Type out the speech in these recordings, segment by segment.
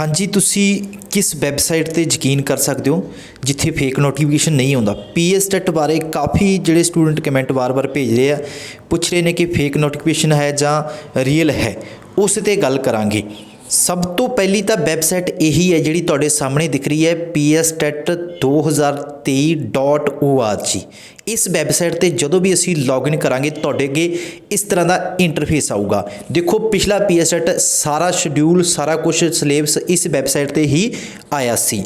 ਹਾਂਜੀ, ਤੁਸੀਂ ਕਿਸ ਵੈਬਸਾਈਟ ਤੇ ਯਕੀਨ ਕਰ ਸਕਦੇ ਹੋ ਜਿੱਥੇ ਫੇਕ ਨੋਟੀਫਿਕੇਸ਼ਨ ਨਹੀਂ ਆਉਂਦਾ? ਪੀਐਸਟੈਟ ਬਾਰੇ ਕਾਫੀ ਜਿਹੜੇ ਸਟੂਡੈਂਟ ਕਮੈਂਟ ਵਾਰ-ਵਾਰ ਭੇਜ ਰਹੇ ਆ, ਪੁੱਛ ਰਹੇ ਨੇ ਕਿ ਫੇਕ ਨੋਟੀਫਿਕੇਸ਼ਨ ਹੈ ਜਾਂ ਰੀਅਲ ਹੈ, ਉਸ ਤੇ ਗੱਲ ਕਰਾਂਗੇ। ਸਭ ਤੋਂ ਪਹਿਲੀ ਤਾਂ ਵੈਬਸਾਈਟ ਇਹੀ ਹੈ ਜਿਹੜੀ ਤੁਹਾਡੇ ਸਾਹਮਣੇ ਦਿਖ ਰਹੀ ਹੈ pstet2023.org ਇਸ ਵੈਬਸਾਈਟ ਤੇ ਜਦੋਂ ਵੀ ਅਸੀਂ ਲੌਗਇਨ ਕਰਾਂਗੇ, ਤੁਹਾਡੇ ਅੱਗੇ ਇਸ ਤਰ੍ਹਾਂ ਦਾ ਇੰਟਰਫੇਸ ਆਊਗਾ। ਦੇਖੋ, ਪਿਛਲਾ ਪੀਐਸਟੈਟ ਸਾਰਾ ਸ਼ਡਿਊਲ ਸਾਰਾ ਕੁਝ ਸਿਲੇਬਸ ਇਸ ਵੈਬਸਾਈਟ ਤੇ ਹੀ ਆਇਆ ਸੀ।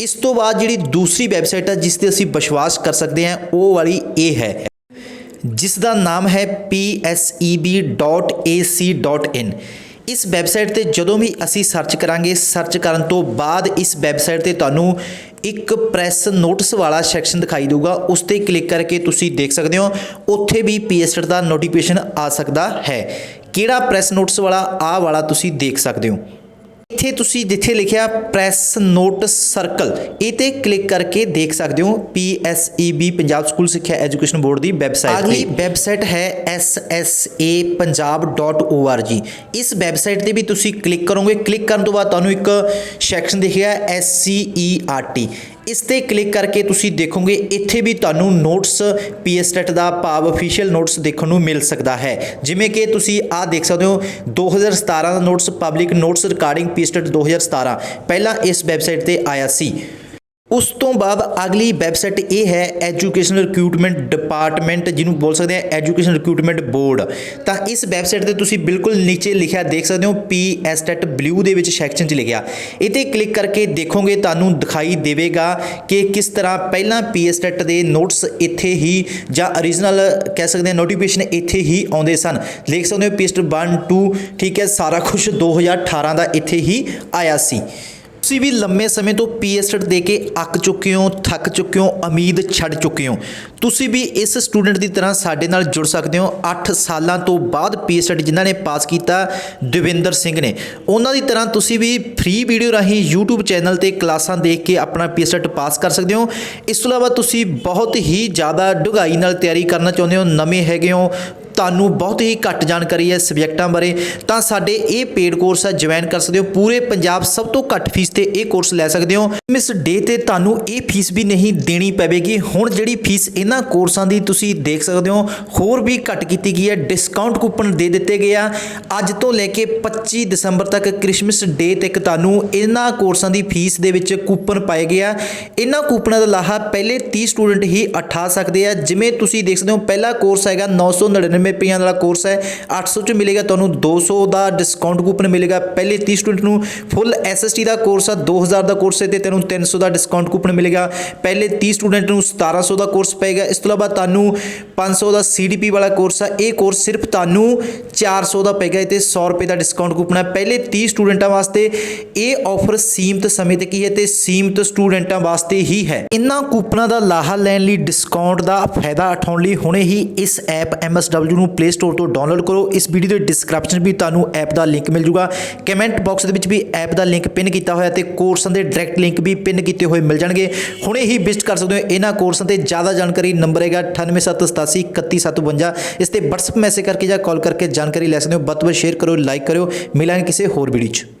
ਇਸ ਤੋਂ ਬਾਅਦ ਜਿਹੜੀ ਦੂਸਰੀ ਵੈਬਸਾਈਟ ਹੈ ਜਿਸ ਤੇ ਅਸੀਂ ਵਿਸ਼ਵਾਸ ਕਰ ਸਕਦੇ ਹਾਂ, ਉਹ ਵਾਲੀ ਇਹ ਹੈ। ਜਿਸ ਦਾ ਨਾਮ ਹੈ pseb.ac.in ਇਸ ਵੈਬਸਾਈਟ ਤੇ ਜਦੋਂ ਵੀ ਅਸੀਂ ਸਰਚ ਕਰਾਂਗੇ ਸਰਚ ਕਰਨ ਤੋਂ ਬਾਅਦ ਇਸ ਵੈਬਸਾਈਟ ਤੇ ਤੁਹਾਨੂੰ ਇੱਕ ਪ੍ਰੈਸ ਨੋਟਿਸ ਵਾਲਾ ਸੈਕਸ਼ਨ ਦਿਖਾਈ ਦੇਊਗਾ। ਉਸ ਤੇ ਕਲਿੱਕ ਕਰਕੇ ਤੁਸੀਂ ਦੇਖ ਸਕਦੇ ਹੋ, ਉੱਥੇ ਵੀ ਪੀਐਸਟਰ ਦਾ ਨੋਟੀਫਿਕੇਸ਼ਨ ਆ ਸਕਦਾ ਹੈ। ਕਿਹੜਾ ਪ੍ਰੈਸ ਨੋਟਿਸ ਵਾਲਾ? ਆ ਵਾਲਾ ਤੁਸੀਂ ਦੇਖ ਸਕਦੇ ਹੋ। ਇੱਥੇ ਤੁਸੀਂ ਜਿੱਥੇ ਲਿਖਿਆ ਪ੍ਰੈਸ ਨੋਟਿਸ ਸਰਕਲ ਇਹ ਤੇ ਕਲਿੱਕ ਕਰਕੇ ਦੇਖ ਸਕਦੇ ਹੋ PSEB ਪੰਜਾਬ ਸਕੂਲ ਸਿੱਖਿਆ ਐਜੂਕੇਸ਼ਨ ਬੋਰਡ ਦੀ ਵੈਬਸਾਈਟ ਅਗਲੀ ਵੈਬਸਾਈਟ ਹੈ ssapunjab.org ਇਸ ਵੈਬਸਾਈਟ ਤੇ ਵੀ ਤੁਸੀਂ ਕਲਿੱਕ ਕਰੋਗੇ। ਕਲਿੱਕ ਕਰਨ ਤੋਂ ਬਾਅਦ ਤੁਹਾਨੂੰ ਇੱਕ ਸੈਕਸ਼ਨ ਦਿਖੇਗਾ SCERT ਇਸ ਤੇ ਕਲਿੱਕ ਕਰਕੇ ਤੁਸੀਂ ਦੇਖੋਗੇ, ਇੱਥੇ ਵੀ ਤੁਹਾਨੂੰ ਨੋਟਸ, ਪੀਐਸਟੈਟ ਦਾ ਭਾਵ ਅਫੀਸ਼ੀਅਲ ਨੋਟਸ ਦੇਖਣ ਨੂੰ ਮਿਲ ਸਕਦਾ ਹੈ। ਜਿਵੇਂ ਕਿ ਤੁਸੀਂ ਆਹ ਦੇਖ ਸਕਦੇ ਹੋ 2017 ਦਾ notes public notes recording PSTET 2017 ਪਹਿਲਾਂ ਇਸ ਵੈਬਸਾਈਟ ਤੇ ਆਇਆ ਸੀ। ਉਸ ਤੋਂ ਬਾਅਦ ਅਗਲੀ ਵੈਬਸਾਈਟ ਇਹ ਹੈ ਐਜੂਕੇਸ਼ਨ ਰਿਕਰੂਟਮੈਂਟ ਡਿਪਾਰਟਮੈਂਟ, ਜਿਹਨੂੰ ਬੋਲ ਸਕਦੇ ਆ ਐਜੂਕੇਸ਼ਨ ਰਿਕਰੂਟਮੈਂਟ ਬੋਰਡ। ਤਾਂ ਇਸ ਵੈਬਸਾਈਟ ਤੇ ਤੁਸੀਂ ਬਿਲਕੁਲ ਨੀਚੇ ਲਿਖਿਆ ਦੇਖ ਸਕਦੇ ਹੋ ਪੀਐਸਟੈਟ ਬਲੂ ਦੇ ਵਿੱਚ ਸੈਕਸ਼ਨ 'ਚ ਲਿਖਿਆ। ਇਹ ਤੇ ਕਲਿੱਕ ਕਰਕੇ ਦੇਖੋਗੇ ਤੁਹਾਨੂੰ ਦਿਖਾਈ ਦੇਵੇਗਾ ਕਿ ਕਿਸ ਤਰ੍ਹਾਂ ਪਹਿਲਾਂ ਪੀਐਸਟੈਟ ਦੇ ਨੋਟਸ ਇੱਥੇ ਹੀ ਜਾਂ origignal ਕਹਿ ਸਕਦੇ ਆ ਨੋਟੀਫਿਕੇਸ਼ਨ ਇੱਥੇ ਹੀ ਆਉਂਦੇ ਸਨ। ਲਿਖ ਸਕਦੇ ਹੋ ਪੀਐਸਟ 1 2 ਠੀਕ ਹੈ, ਸਾਰਾ ਕੁਝ 2018 ਦਾ ਇੱਥੇ ਹੀ ਆਇਆ ਸੀ। ਤੁਸੀਂ ਵੀ ਲੰਮੇ ਸਮੇਂ ਤੋਂ ਪੀਐਸਟਡ ਦੇ ਕੇ ਅੱਕ ਚੁੱਕੇ ਹੋ, ਥੱਕ ਚੁੱਕੇ ਹੋ, ਉਮੀਦ ਛੱਡ ਚੁੱਕੇ ਹੋ। ਤੁਸੀਂ ਵੀ ਇਸ ਸਟੂਡੈਂਟ ਦੀ ਤਰ੍ਹਾਂ ਸਾਡੇ ਨਾਲ ਜੁੜ ਸਕਦੇ ਹੋ। 8 ਸਾਲਾਂ ਤੋਂ ਬਾਅਦ ਪੀਐਸਟਡ ਜਿਨ੍ਹਾਂ ਨੇ ਪਾਸ ਕੀਤਾ, ਦਵਿੰਦਰ ਸਿੰਘ ਨੇ। ਉਹਨਾਂ ਦੀ ਤਰ੍ਹਾਂ ਤੁਸੀਂ ਵੀ ਫ੍ਰੀ ਵੀਡੀਓ ਰਾਹੀਂ YouTube ਚੈਨਲ ਤੇ ਕਲਾਸਾਂ ਦੇਖ ਕੇ ਆਪਣਾ ਪੀਐਸਟਡ ਪਾਸ ਕਰ ਸਕਦੇ ਹੋ। ਇਸ ਤੋਂ ਇਲਾਵਾ ਤੁਸੀਂ ਬਹੁਤ ਹੀ ਜ਼ਿਆਦਾ ਡੂੰਘਾਈ ਨਾਲ ਤਿਆਰੀ ਕਰਨਾ ਚਾਹੁੰਦੇ ਹੋ, ਨਵੇਂ ਹੈਗੇ ਹੋ ਤੁਹਾਨੂੰ ਬਹੁਤ ਹੀ ਘੱਟ ਜਾਣਕਾਰੀ ਹੈ ਸਬਜੈਕਟਾਂ ਬਾਰੇ, ਤਾਂ ਸਾਡੇ ਇਹ ਪੇਡ ਕੋਰਸ ਹੈ ਜੁਆਇਨ ਕਰ ਸਕਦੇ ਹੋ। ਪੂਰੇ ਪੰਜਾਬ ਸਭ ਤੋਂ ਘੱਟ ਫੀਸ ਤੇ ਇਹ ਕੋਰਸ ਲੈ ਸਕਦੇ ਹੋ। ਮਿਸ ਡੇ ਤੇ ਤੁਹਾਨੂੰ ਇਹ ਫੀਸ ਵੀ ਨਹੀਂ ਦੇਣੀ ਪਵੇਗੀ। ਹੁਣ ਜਿਹੜੀ ਫੀਸ ਇਹਨਾਂ ਕੋਰਸਾਂ ਦੀ ਤੁਸੀਂ ਦੇਖ ਸਕਦੇ ਹੋ, ਹੋਰ ਵੀ ਘੱਟ ਕੀਤੀ ਗਈ ਹੈ। ਡਿਸਕਾਊਂਟ ਕੂਪਨ ਦੇ ਦਿੱਤੇ ਗਏ ਆ। ਅੱਜ ਤੋਂ ਲੈ ਕੇ 25 ਦਸੰਬਰ ਤੱਕ ਕ੍ਰਿਸਮਸ ਡੇ ਤੱਕ ਤੁਹਾਨੂੰ ਇਹਨਾਂ ਕੋਰਸਾਂ ਦੀ ਫੀਸ ਦੇ ਵਿੱਚ ਕੂਪਨ ਪਾਏ ਗਏ ਆ। ਇਹਨਾਂ ਕੂਪਨਾਂ ਦਾ ਲਾਹਾ ਪਹਿਲੇ 30 ਸਟੂਡੈਂਟ ਹੀ ਉਠਾ ਸਕਦੇ ਆ। ਜਿਵੇਂ ਤੁਸੀਂ ਦੇਖ ਸਕਦੇ ਹੋ, ਪਹਿਲਾ ਕੋਰਸ ਹੈਗਾ 999 ਰੁਪਈਆਂ ਵਾਲਾ ਕੋਰਸ ਹੈ। 800 ਚ ਮਿਲੇਗਾ ਤੁਹਾਨੂੰ 200 ਦਾ ਡਿਸਕਾਊਂਟ ਕੂਪਨ ਮਿਲੇਗਾ। ਪਹਿਲੇ 30 ਸਟੂਡੈਂਟ ਨੂੰ ਫੁੱਲ ਐਸਐਸਟੀ ਦਾ ਕੋਰਸ ਆ 2000 ਦਾ ਕੋਰਸ ਹੈ ਤੇ ਤੈਨੂੰ 300 ਦਾ ਡਿਸਕਾਊਂਟ ਕੂਪਨ ਮਿਲੇਗਾ। ਪਹਿਲੇ 30 ਸਟੂਡੈਂਟ ਨੂੰ 1700 ਦਾ ਕੋਰਸ ਪਏਗਾ। ਇਸ ਤੋਂ ਇਲਾਵਾ ਤੁਹਾਨੂੰ 500 ਦਾ ਸੀਡੀਪੀ ਵਾਲਾ ਕੋਰਸ ਆ, ਇਹ ਕੋਰਸ ਸਿਰਫ ਤੁਹਾਨੂੰ 400 ਦਾ ਪਏਗਾ ਤੇ 100 ਰੁਪਏ ਦਾ ਡਿਸਕਾਊਂਟ ਕੂਪਨ ਹੈ ਪਹਿਲੇ 30 ਸਟੂਡੈਂਟਾਂ ਵਾਸਤੇ ਇਹ ਆਫਰ ਸੀਮਤ ਸਮੇਂ ਤੱਕ ਹੀ ਹੈ ਤੇ ਸੀਮਤ ਸਟੂਡੈਂਟਾਂ ਵਾਸਤੇ ਹੀ ਹੈ। ਇਹਨਾਂ ਕੂਪਨਾਂ ਦਾ ਲਾਹਾ ਲੈਣ ਲਈ ਡਿਸਕਾਊਂਟ ਦਾ ਫਾਇਦਾ ਉਠਾਉਣ ਲਈ ਹੁਣੇ ਹੀ ਇਸ ਐਪ MSW ਨੂੰ ਪਲੇ ਸਟੋਰ ਤੋਂ ਡਾਊਨਲੋਡ ਕਰੋ। ਇਸ ਵੀਡੀਓ ਦੇ ਡਿਸਕ੍ਰਿਪਸ਼ਨ ਵੀ ਤੁਹਾਨੂੰ ਐਪ ਦਾ ਲਿੰਕ ਮਿਲ ਜੂਗਾ। ਕਮੈਂਟ ਬਾਕਸ ਦੇ ਵਿੱਚ ਵੀ ਐਪ ਦਾ ਲਿੰਕ ਪਿਨ ਕੀਤਾ ਹੋਇਆ ਤੇ ਕੋਰਸਾਂ ਦੇ ਡਾਇਰੈਕਟ ਲਿੰਕ ਵੀ ਪਿਨ ਕੀਤੇ ਹੋਏ ਮਿਲ ਜਾਣਗੇ। ਹੁਣੇ ਹੀ ਵਿਜ਼ਿਟ ਕਰ ਸਕਦੇ ਹੋ। ਇਹਨਾਂ ਕੋਰਸਾਂ ਤੇ ਜ਼ਿਆਦਾ ਜਾਣਕਾਰੀ ਨੰਬਰ ਹੈਗਾ 9878831752 ਇਸ ਤੇ WhatsApp ਮੈਸੇਜ ਕਰਕੇ ਜਾਂ ਕਾਲ ਕਰਕੇ ਜਾਣਕਾਰੀ ਲੈ ਸਕਦੇ ਹੋ। ਵੱਧ ਤੋਂ ਵੱਧ ਸ਼ੇਅਰ ਕਰੋ ਲਾਈਕ ਕਰਿਓ। ਮਿਲਾਂਗੇ ਕਿਸੇ ਹੋਰ ਵੀਡੀਓ 'ਚ।